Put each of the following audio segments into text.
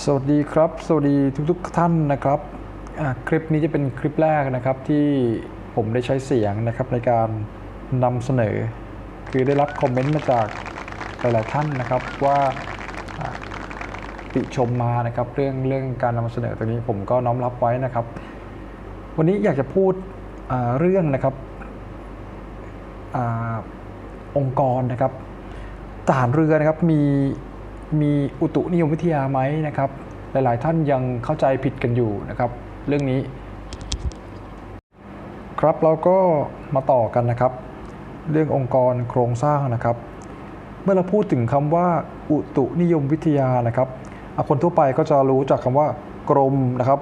สวัสดีครับ สวัสดีทุกๆท่านนะครับ คลิปนี้จะเป็นคลิปแรกนะครับที่ผมได้ใช้เสียงนะครับในการนำเสนอ คือได้รับคอมเมนต์มาจากหลายๆท่านนะครับว่าติชมมานะครับเรื่องเรื่องการนำเสนอตัวนี้ผมก็น้อมรับไว้นะครับ วันนี้อยากจะพูดเรื่องนะครับอองค์กรนะครับทหารเรือนะครับมี มีอุตุนิยมวิทยาไหมนะครับ หลาย ๆ ท่านยังเข้าใจผิดกันอยู่นะครับ เรื่องนี้ ครับเราก็มาต่อกันนะครับ เรื่ององค์กรโครงสร้างนะครับ เมื่อเราพูดถึงคำว่า อุตุนิยมวิทยานะครับคนทั่วไปก็จะรู้จักคำว่ากรมนะครับ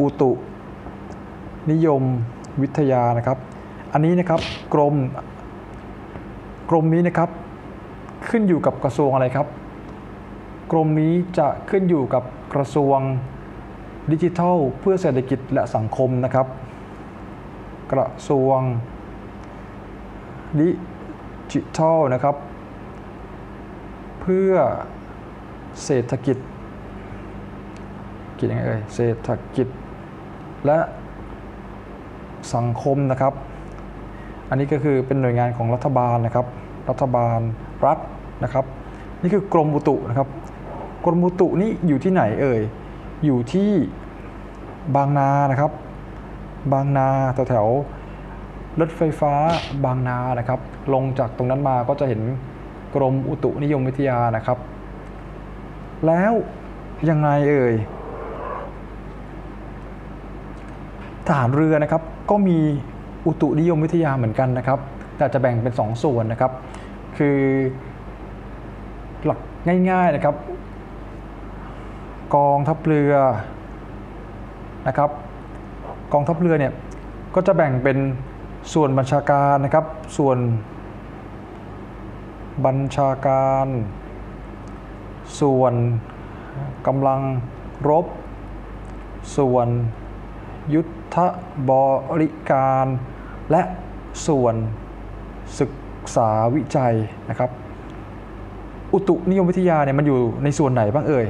อุตุ นิยมวิทยานะครับ อันนี้นะครับกรมกรมนี้นะครับ ขึ้นอยู่กับกระทรวงอะไรครับ กรมนี้จะขึ้นอยู่กับกระทรวงดิจิทัล เพื่อเศรษฐกิจและสังคมนะครับ กระทรวงดิจิทัลนะครับ เพื่อเศรษฐกิจกิจยังไงเอ่ยเศรษฐกิจและสังคมนะครับ อันนี้ก็คือเป็นหน่วยงานของรัฐบาลนะครับ รัฐบาลรัฐนะครับ นี่คือกรมอุตุนะครับ กรมอุตุนี่อยู่ที่ไหนเอ่ย อยู่ที่บางนานะครับ บางนาแถวแถวๆรถไฟฟ้าบางนานะครับ ลงจากตรงนั้นมาก็จะเห็นกรมอุตุนิยมวิทยานะครับ แล้วยังไงเอ่ยทหารเรือนะครับก็มีอุตุนิยมวิทยาเหมือนกันนะครับ แต่จะแบ่งเป็น 2 ส่วนนะครับ คือหลักง่ายๆนะครับ กองทัพเรือนะครับ กองทัพเรือเนี่ยก็จะแบ่งเป็นส่วนบัญชาการนะครับ ส่วนบัญชาการ ส่วนกำลังรบ ส่วนยุทธบริการ และส่วนศึกษาวิจัยนะครับ อุตุนิยมวิทยาเนี่ยมันอยู่ในส่วนไหนบ้างเอ่ย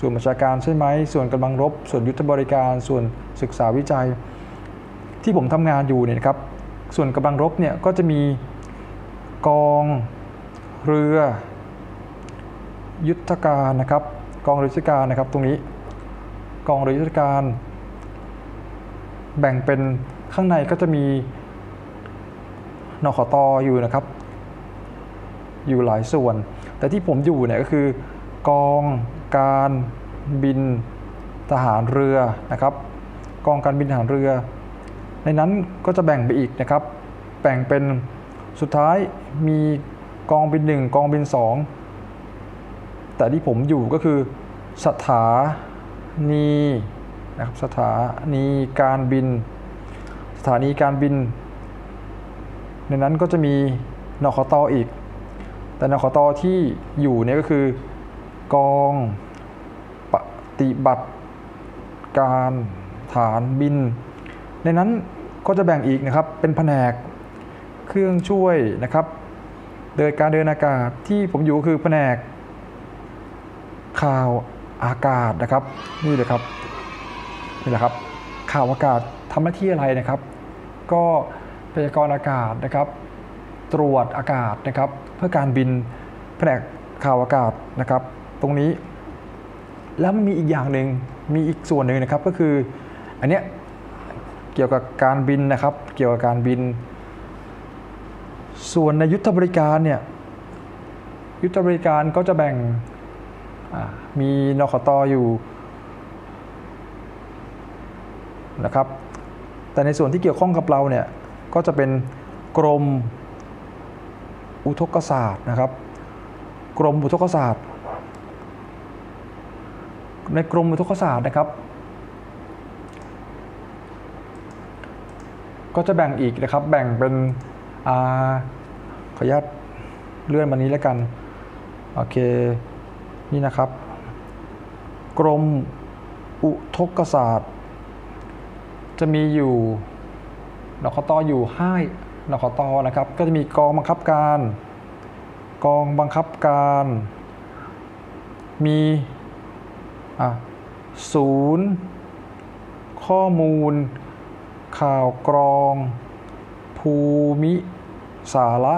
ส่วนบัญชาการใช่ไหม ส่วนกำลังรบ ส่วนยุทธบริการ ส่วนศึกษาวิจัย ที่ผมทำงานอยู่เนี่ยครับ ส่วนกำลังรบเนี่ยก็จะมีกองเรือ ยุทธการนะครับ กองเรือยุทธการนะครับ ตรงนี้ กองเรือยุทธการ แบ่งเป็นข้างในก็จะมีนขตอยู่นะครับ อยู่หลายส่วน แต่ที่ผมอยู่เนี่ยก็คือกอง การบินทหารเรือนะครับ กองการบินทหารเรือ ในนั้นก็จะแบ่งไปอีกนะครับ แบ่งเป็นสุดท้ายมีกองบินหนึ่งกองบินสองแต่ที่ผมอยู่ก็คือสถานีนะครับสถานีการบิน สถานีการบิน ในนั้นก็จะมีนขตออีก แต่นขตอที่อยู่เนี่ยก็คือ กองปฏิบัติการฐานบิน ในนั้นก็จะแบ่งอีกนะครับ เป็นแผนกเครื่องช่วยนะครับ เดินการเดินอากาศที่ผมอยู่คือแผนก ข่าวอากาศนะครับ นี่เลยครับนี่แหละครับ ข่าวอากาศทำหน้าที่อะไรนะครับ ก็พยากรณ์อากาศนะครับ ตรวจอากาศนะครับ เพื่อการบินแผนกข่าวอากาศนะครับ ตรงนี้ แล้วมันมีอีกอย่างหนึ่งมีอีกส่วนหนึ่งนะครับก็คือ อันเนี้ยเกี่ยวกับการบินนะครับ เกี่ยวกับการบิน ส่วนในยุทธบริการเนี่ยยุทธบริการก็จะแบ่งมีนขตอยู่นะครับ แต่ในส่วนที่เกี่ยวข้องกับเราเนี่ยก็จะเป็นกรมอุทกศาสตร์นะครับ กรมอุทกศาสตร์ ในกรมอุทกศาสตร์นะครับ ก็จะแบ่งอีกนะครับ แบ่งเป็นอาขออนุญาตเลื่อนมานี้แล้วกัน โอเค นี่นะครับ กรมอุทกศาสตร์ จะมีอยู่นคตออยู่ห้านคตนะครับ ก็จะมีกองบังคับการ กองบังคับการ มี ศูนย์ข้อมูล ข่าวกรอง ภูมิ สาระ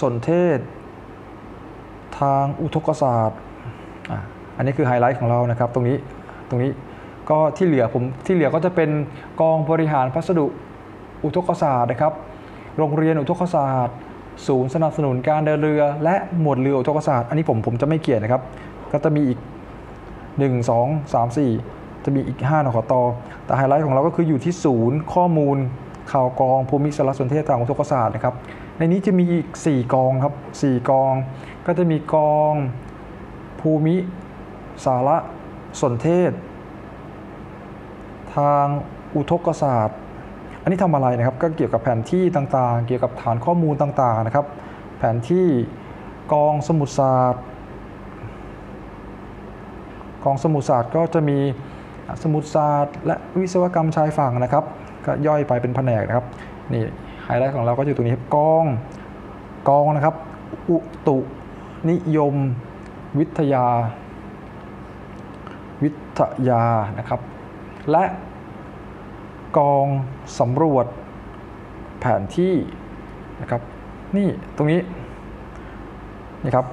สนเทศ ทางอุทกศาสตร์ อันนี้คือไฮไลท์ของเรานะครับ ตรงนี้ตรงนี้ก็ที่เหลือผมที่เหลือก็จะเป็นกองบริหารพัสดุอุทกศาสตร์นะครับ โรงเรียนอุทกศาสตร์ ศูนย์สนับสนุนการเดินเรือ และหมวดเรืออุทกศาสตร์ อันนี้ผมผมจะไม่เกี่ยนะครับ ก็จะมีอีก 1 2 3 4 จะมีอีก 5นขตแต่ไฮไลท์ของเราก็คืออยู่ที่ศูนย์ข้อมูลข่าวกรองภูมิสารสนเทศทางอุทกศาสตร์นะครับ ในนี้จะมีอีก 4 กองครับ 4 กอง ก็จะมีกอง ภูมิสารสนเทศ ทางอุทกศาสตร์ อันนี้ทำอะไรนะครับ ก็เกี่ยวกับแผนที่ต่างๆ เกี่ยวกับฐานข้อมูลต่างๆนะครับ แผนที่กองสมุทรศาสตร์ กองสมุทรศาสตร์ก็จะมีสมุทรศาสตร์และวิศวกรรมชายฝั่งนะครับ ก็ย่อยไปเป็นแผนกนะครับนี่ไฮไลท์ของเราก็อยู่ตรงนี้ครับกองกองนะครับ อุตุนิยม วิทยา วิทยานะครับ และกองสำรวจแผนที่นะครับ นี่ตรงนี้นี่ครับ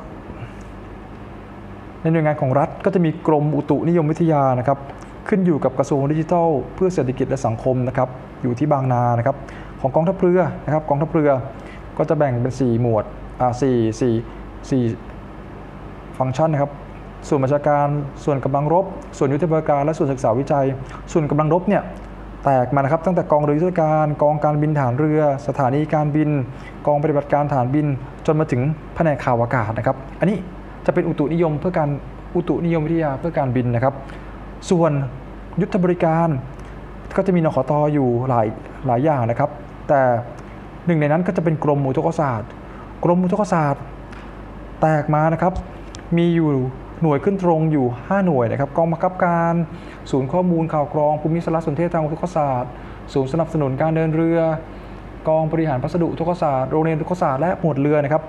ในหน่วยงานของรัฐ ก็จะมีกรมอุตุนิยมวิทยานะครับ ขึ้นอยู่กับกระทรวงดิจิทัล เพื่อเศรษฐกิจและสังคมนะครับ อยู่ที่บางนานะครับ ของกองทัพเรือนะครับกองทัพเรือก็จะแบ่งเป็น 4 หมวดอ่าสี่สี่สี่ฟังก์ชันนะครับส่วนบัญชาการส่วนกำลังรบ ส่วนยุทธบริการและส่วนศึกษาวิจัย ส่วนกำลังรบเนี่ยแตกมานะครับตั้งแต่กองเรือยุทธการ กองการบินฐานเรือ สถานีการบิน กองปฏิบัติการฐานบิน จนมาถึงแผนกข่าวอากาศนะครับ อันนี้จะเป็นอุตุนิยมเพื่อการ อุตุนิยมวิทยาเพื่อการบินนะครับ ส่วนยุทธบริการก็จะมีนขตอยู่หลายหลายอย่างนะครับ แต่หนึ่งในนั้นก็จะเป็นกรมอุทกศาสตร์ กรมอุทกศาสตร์ แตกมานะครับมีอยู่หน่วยขึ้นตรงอยู่ 5 หน่วยนะครับกองบังคับการศูนย์ข้อมูลข่าวกรองภูมิสารสนเทศทางอุทกศาสตร์ ศูนย์สนับสนุนการเดินเรือ กองบริหารพัสดุอุทกศาสตร์โรงเรียนอุทกศาสตร์และหมวดเรือนะครับ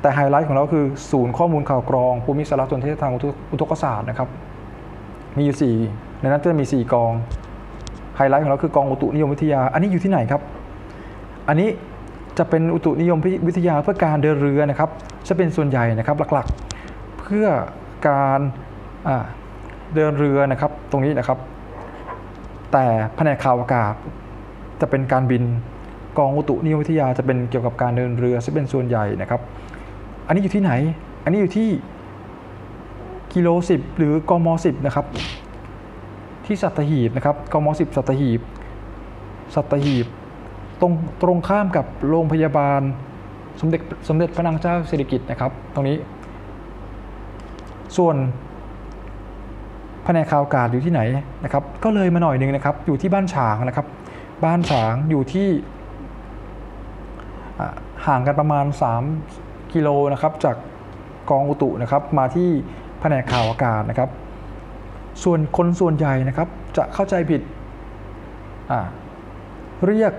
แต่ไฮไลท์ของเราคือศูนย์ข้อมูลข่าวกรอง ภูมิสารสนเทศทางอุทกศาสตร์นะครับ มีอยู่ 4 ในนั้นจะมี 4 กอง ไฮไลท์ของเราคือกองอุตุนิยมวิทยา อันนี้อยู่ที่ไหนครับ อันนี้จะเป็นอุตุนิยมวิทยาเพื่อการเดินเรือนะครับ จะเป็นส่วนใหญ่นะครับหลักๆ เพื่อการเดินเรือนะครับ ตรงนี้นะครับ แต่แผนกข่าวอากาศจะเป็นการบิน กองอุตุนิยมวิทยาจะเป็นเกี่ยวกับการเดินเรือจะเป็นส่วนใหญ่นะครับ อันนี้อยู่ที่ไหน อันนี้อยู่ที่กิโลสิบหรือกมสิบนะครับ ที่สัตหีบนะครับกมสิบสัตหีบ สัตหีบ ตรงตรงข้ามกับโรงพยาบาลสมเด็จสมเด็จพระนางเจ้าสิริกิติ์นะครับ ตรงนี้ ส่วนแผนกข่าวอากาศอยู่ที่ไหนนะครับ ก็เลยมาหน่อยหนึ่งนะครับ อยู่ที่บ้านฉางนะครับ บ้านฉางอยู่ที่ห่างกันประมาณ 3 กิโลนะครับจากกองอุตุนะครับมาที่แผนกข่าวอากาศนะครับ ส่วนคนส่วนใหญ่นะครับจะเข้าใจผิดเรียก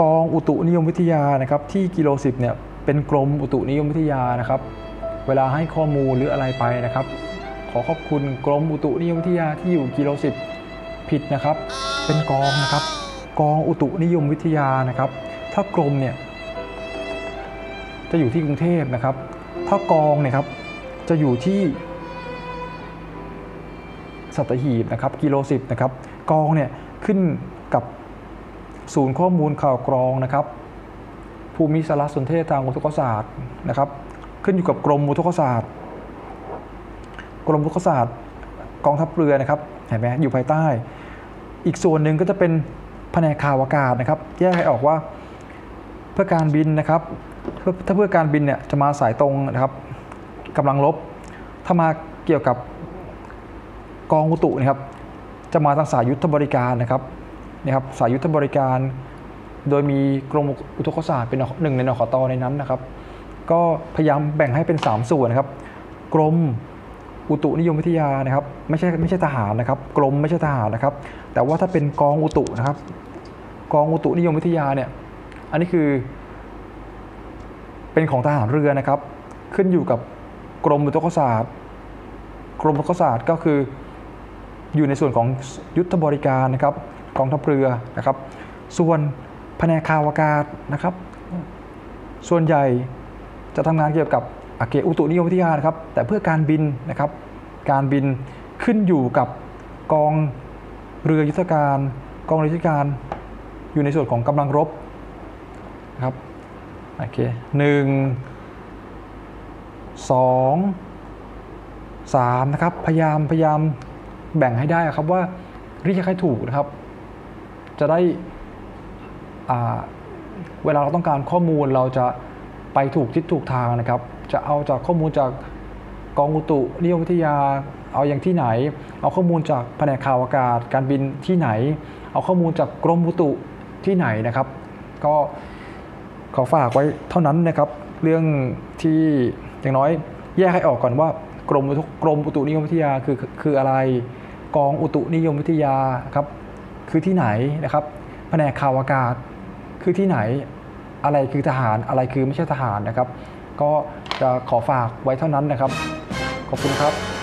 กองอุตุนิยมวิทยานะครับที่กิโลสิบเนี่ยเป็นกรมอุตุนิยมวิทยานะครับ เวลาให้ข้อมูลหรืออะไรไปนะครับ ขอขอบคุณกรมอุตุนิยมวิทยาที่อยู่กิโลสิบผิดนะครับ เป็นกองนะครับ กองอุตุนิยมวิทยานะครับ ถ้ากรมเนี่ย จะอยู่ที่กรุงเทพนะครับ ถ้ากองเนี่ยครับจะอยู่ที่สัตหีบนะครับกิโลสิบนะครับกองเนี่ยขึ้นกับศูนย์ข้อมูลข่าวกรองนะครับภูมิสารสนเทศทางอุทกศาสตร์นะครับ ขึ้นอยู่กับกรมอุทกศาสตร์ กรมอุทกศาสตร์กองทัพเรือนะครับเห็นไหมอยู่ภายใต้ อีกส่วนหนึ่งก็จะเป็นแผนกข่าวอากาศนะครับ แยกให้ออกว่าเพื่อการบินนะครับ ถ้าเพื่อการบินเนี่ยจะมาสายตรงนะครับกำลังลบ ถ้ามาเกี่ยวกับกองอุตุนะครับ จะมาทางสายยุทธบริการนะครับนี่ครับสายยุทธบริการ โดยมีกรมอุทกศาสตร์เป็นหนึ่งในนขตในนั้นนะครับ ก็พยายามแบ่งให้เป็น 3 ส่วนนะครับ กรมอุตุนิยมวิทยานะครับไม่ใช่ไม่ใช่ทหารนะครับ กรมไม่ใช่ทหารนะครับ แต่ว่าถ้าเป็นกองอุตุนะครับ กองอุตุนิยมวิทยาเนี่ยอันนี้คือ เป็นของทหารเรือนะครับ ขึ้นอยู่กับกรมอุทกศาสตร์ กรมพลศาสตร์ก็คืออยู่ในส่วนของยุทธบริการนะครับกองทัพเรือนะครับ ส่วนแผนกข่าวอากาศนะครับ ส่วนใหญ่จะทำงานเกี่ยวกับอาเกอุตุนิยมวิทยานะครับ แต่เพื่อการบินนะครับ การบินขึ้นอยู่กับกองเรือยุทธการ กองเรือยุทธการ อยู่ในส่วนของกำลังรบนะครับ โอเคหนึ่งสองสามนะครับ พยายามพยายามแบ่งให้ได้ครับว่าเรียกให้ถูกนะครับ จะได้เวลาเราต้องการข้อมูลเราจะไปถูกทิศถูกทางนะครับ จะเอาจากข้อมูลจากกองอุตุนิยมวิทยาเอาอย่างที่ไหน เอาข้อมูลจากแผนกข่าวอากาศ การบินที่ไหน เอาข้อมูลจากกรมอุตุที่ไหนนะครับ ก็ ขอฝากไว้เท่านั้นนะครับ เรื่องที่อย่างน้อยแยกให้ออกก่อนว่ากรมอุตุกรมอุตุนิยมวิทยาคือคืออะไร กองอุตุนิยมวิทยาครับคือที่ไหนนะครับแผนกข่าวอากาศคือที่ไหนอะไรคือทหารอะไรคือไม่ใช่ทหารนะครับ ก็จะขอฝากไว้เท่านั้นนะครับ ขอบคุณครับ